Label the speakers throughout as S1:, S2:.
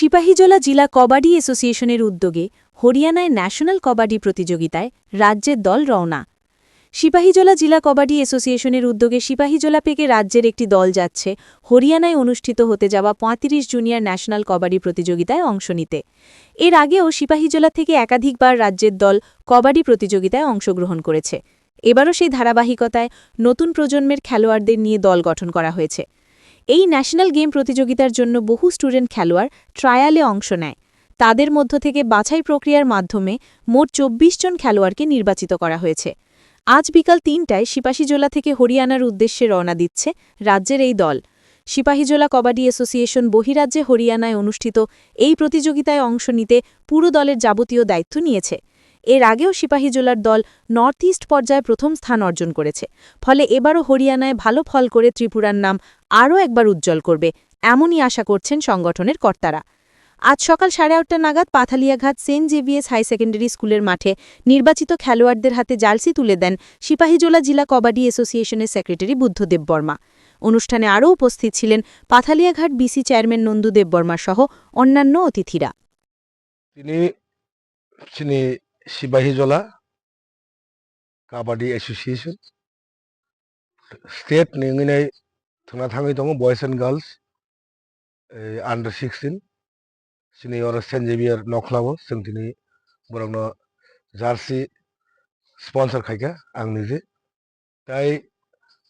S1: সিপাহীজলা জেলা কবাডি অ্যাসোসিয়েশনের উদ্যোগে হরিয়ানায় ন্যাশনাল কবাডি প্রতিযোগিতায় রাজ্যের দল রওনা। সিপাহীজলা জেলা কবাডি অ্যাসোসিয়েশনের উদ্যোগে সিপাহীজলা পেকে রাজ্যের একটি দল যাচ্ছে, হরিয়ানায় অনুষ্ঠিত হতে যাওয়া পঁয়ত্রিশ জুনিয়র ন্যাশনাল কবাডি প্রতিযোগিতায় অংশ নিতে। এর আগেও সিপাহীজলা থেকে একাধিকবার রাজ্যের দল কবাডি প্রতিযোগিতায় অংশগ্রহণ করেছে। এবারও সেই ধারাবাহিকতায় নতুন প্রজন্মের খেলোয়াড়দের নিয়ে দল গঠন করা হয়েছে। এই ন্যাশনাল গেম প্রতিযোগিতার জন্য বহু স্টুডেন্ট খেলোয়াড় ট্রায়ালে অংশ নেয়। তাদের মধ্য থেকে বাছাই প্রক্রিয়ার মাধ্যমে মোট চব্বিশ জন খেলোয়াড়কে নির্বাচিত করা হয়েছে। আজ বিকাল তিনটায় সিপাহীজোলা থেকে হরিয়ানার উদ্দেশ্যে রওনা দিচ্ছে রাজ্যের এই দল। সিপাহীজোলা কবাডি অ্যাসোসিয়েশন বহিরাজ্যে হরিয়ানায় অনুষ্ঠিত এই প্রতিযোগিতায় অংশ নিতে পুরো দলের যাবতীয় দায়িত্ব নিয়েছে। এর আগেও সিপাহীজোলার দল নর্থ ইস্ট পর্যায়ে প্রথম স্থান অর্জন করেছে। ফলে এবারও হরিয়ানায় ভালো ফল করে ত্রিপুরার নাম আরও একবার উজ্জ্বল করবে, এমনই আশা করছেন সংগঠনের কর্তারা। আজ সকাল সাড়ে আটটা নাগাদ পাথালিয়াঘাট সেন্ট জেভিএস হাই সেকেন্ডারি স্কুলের মাঠে নির্বাচিত খেলোয়াড়দের হাতে জালসি তুলে দেন সিপাহীজোলা জেলা কবাডি অ্যাসোসিয়েশনের সেক্রেটারি বুদ্ধদেব বর্মা। অনুষ্ঠানে আরও উপস্থিত ছিলেন পাথালিয়াঘাট বিসি চেয়ারম্যান নন্দুদেব বর্মা সহ অন্যান্য অতিথিরা।
S2: তিনি সিপাহীজলা কাবাডি অ্যাসোসিয়েশন স্টেট নিঙ্গিনাই থাঙাথাঙিতম boys and girls under sixteen senior saint Xavier নখলাব जोंनि বরং জার্সি স্পন্সার খাইকা আং নিজে তাই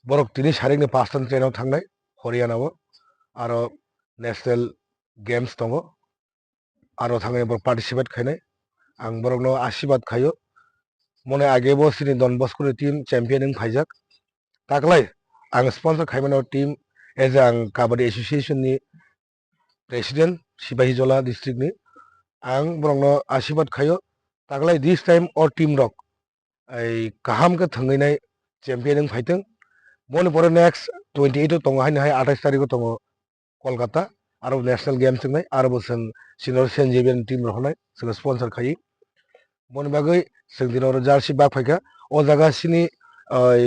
S2: বরক তিনি সারিকনি পাঁচটান ট্রেন থাंनाय হরিয়ানাবো আরও ন্যাশনাল গেমস দো আরও থাকে পার্টিসিপেট খাইনাय आं बरंनो आशीर्बाद खायो মনে আগে বসিনি ডন বস্কোর টিম চ্যাম্পিয়ন ফাইজাক তাকলাই आं स्पन्सर खायमानाव टीम एज आं काबाडि एसोसिएशननि प्रेसिडेन्ट सिपाहीजला डिस्ट्रिक्टनि आं बरंनो आशीर्बाद खायो तागलाय दिस टाइम अर टीम रक ओइ काहामखौ थोंहैनाय চ্যাম্পিয়ন फाइथों बने परे नेक्स्ट टुवेन्टि एइटआव दङ हाय आठाइस तारिखआव दङ कलकाता आरो नेशनेल गेम्स जोंनाय आरोबो जों सिनियर सेन्ट जेभियार टीम रखनाय जोङो स्पन्सर खायो बने बागै जों दिनाव जार्सि बाफायखा अ जागासिनि ओइ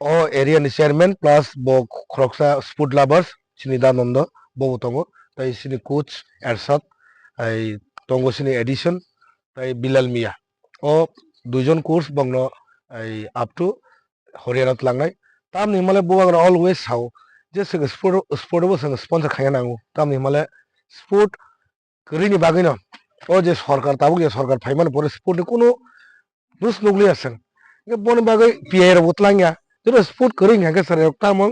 S2: अ एरियानि चेयारमेन प्लास ब खरकसा स्पोर्ट लाभार्स सिनि दानन्द बबो दङ ताइ सिनि कोच एरसाद ओइ दङ सिनि एडिसन ताइ बिलाल मिया अ दुइजन कोर्स बंनो ओइ आप टु हरियानात लांनाय तामनि हिमालय बवाग्रा अलवेज साव जे जोङो स्पर्ट स्पर्टआवबो जोङो स्पन्सर खालामनांगौ तामनि हिमालय स्पर्ट गोरैनि बागैनो ও যে সরকার তাবুকে সরকার ফাইমান পরে কোনো রুশ নগলি আছেন বন বাগে পিয়ার বোতলাঙ্গা যেটা স্পোর্ট করি হাঁকে স্যার, একটা মং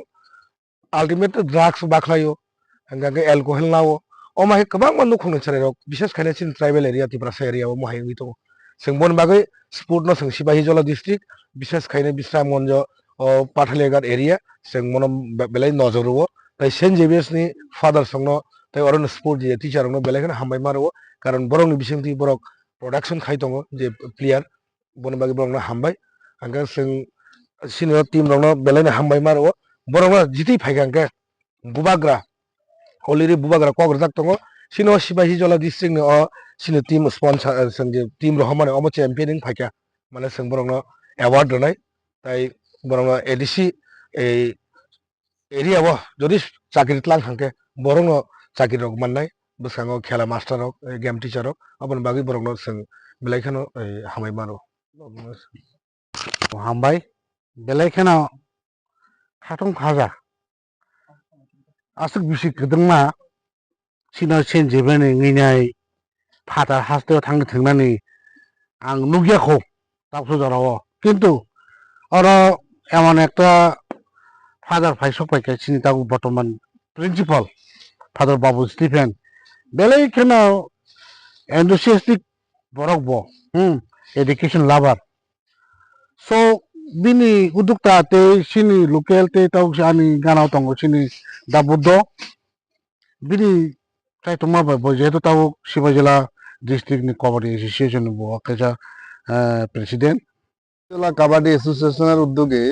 S2: আলটিমেট ড্রাগস বাখলাইও হাঁকে অ্যালকোহল নাও। ও মাহে কবা মন মানুষ খুঁজে স্যার বিশেষ খাইলে সিন ট্রাইবেল এরিয়া তিপ্রাসা এরিয়া মহাই হই তো সিং বন বাগে স্পোর্ট ন, সিং সিপাহী জল ডিস্ট্রিক্ট বিশেষ খাইনে বিশ্রাম মঞ্জ ও পাঠালিয়াঘাট এরিয়া সিং মন বেলাই নজরও তাই সেন্ট জেভিয়ার্সনি ফাদার সঙ্গ তাই অরণ্য স্পোর্ট যে টিচার অন্য বেলাখানে হামাই মারো। কারণ বরং বিশেষ বরক প্রোডাকশন খাইতম যে প্লেয়ার বনবাগি বরং হামবাই। আঙ্কা সং সিনিয়র টিম রং বেলাইনে হামবাই মারো। বরং জিতেই ফাইকা আঙ্কা। বুবাগ্রা অলরেডি বুবাগ্রা কগ্রা থাকতম সিনিয়র সিপাহী জলা ডিস্ট্রিক্ট অ সিনি টিম স্পন্সার সং যে টিম রহমানে অম চ্যাম্পিয়নিং ফাইকা। মানে সং বরং অ্যাওয়ার্ড রনাই তাই বরং এডিসি, এই এরিয়াব যদি চাকরি ত্লাং হাঙ্কে বরং চাকরি রোগ মান্নাই বুসাঙ্গ খেলা মাস্টার হোক গেম টিচার হোক, আপন বাকি বরং সঙ্গে বেলাইখানো হামাই মারো।
S3: হামবাই, বেলাইখানো হাতং খাজা আসুক বিশি গদংমা সিনা সেন জেবেনে নিনাই ফাতা হাসতেও থাং থাংনানি, আং নুগিয়াখো তাপসো জরাও কিন্তু আর এমন একটা ফাদার ফাইসক পাইকে চিনি তাগু বর্তমান প্রিন্সিপাল ফাদার বাবু স্টিফেন বেলাইখানাव enthusiastic borok bo hmm education lover so bini udukta te sini local te tau ani ganao tongo sini da buddho bini tongma bai bo jehetu tau শিবা জেলা district kabaddi association bo president
S4: জেলা কাবাডি অ্যাসোসিয়েশনের উদ্যোগে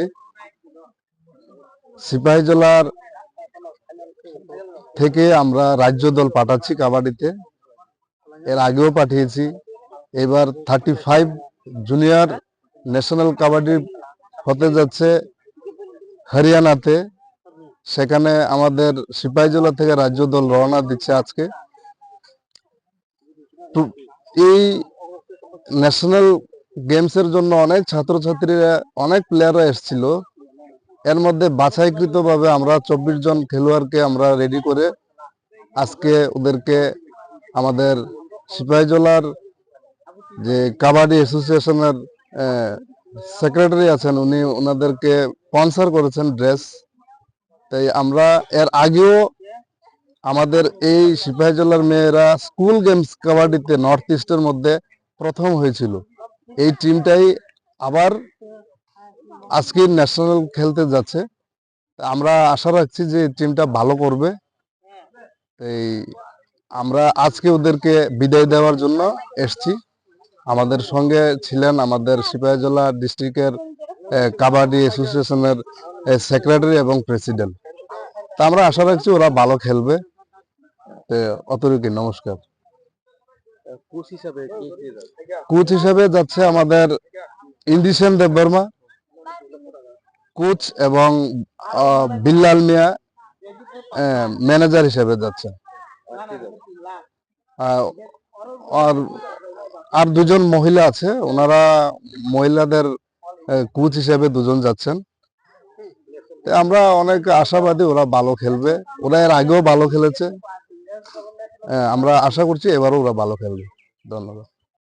S4: সিপাহীজলার থেকে আমরা রাজ্য দল পাঠাচ্ছি কাবাডিতে। এর আগেও পাঠিয়েছি। এবার thirty five junior national kabaddi হতে যাচ্ছে হরিয়ানাতে। সেখানে আমাদের সিপাহীজলা থেকে রাজ্য দল রওনা দিচ্ছে আজকে। এই ন্যাশনাল গেমস এর জন্য অনেক ছাত্রছাত্রীরা, অনেক প্লেয়াররা এসেছিল। এর মধ্যে বাছাইকৃত ভাবে আমরা চব্বিশ জন খেলোয়াড়কে আমরা রেডি করে আজকে ওদেরকে আমাদের সিপাহীজলার যে কাবাডি অ্যাসোসিয়েশনের সেক্রেটারি আছেন, উনি ওনাদেরকে স্পন্সর করেছেন ড্রেস তাই আমরা এর আগেও আমাদের এই সিপাহীজলার মেয়েরা স্কুল গেমস কাবাডিতে নর্থ ইস্টের মধ্যে প্রথম হয়েছিল। এই টিমটাই আবার আজকে ন্যাশনাল খেলতে যাচ্ছে। আমরা আশা রাখছি যে টিমটা ভালো করবে। এই আমরা আজকে ওদেরকে বিদায় দেওয়ার জন্য এসছি। আমাদের সঙ্গে ছিলেন আমাদের সিপাহীজলা ডিস্ট্রিক্টের কাবাডি অ্যাসোসিয়েশনের সেক্রেটারি এবং প্রেসিডেন্ট তা আমরা আশা রাখছি ওরা ভালো খেলবে। তো অতটুকু নমস্কার?
S5: কোচ হিসেবে
S4: যাচ্ছে আমাদের ইন্দিসেন দেববর্মা। কোচ এবং বিল্লাল মিয়া ম্যানেজার হিসেবে যাচ্ছে আহ, আর আর দুজন মহিলা আছে। ওনারা মহিলাদের কোচ হিসেবে দুজন যাচ্ছেন। আমরা অনেক আশাবাদী ওরা ভালো খেলবে। ওরা এর আগেও ভালো খেলেছে। আমরা আশা করছি এবারও ওরা ভালো খেলবে। ধন্যবাদ।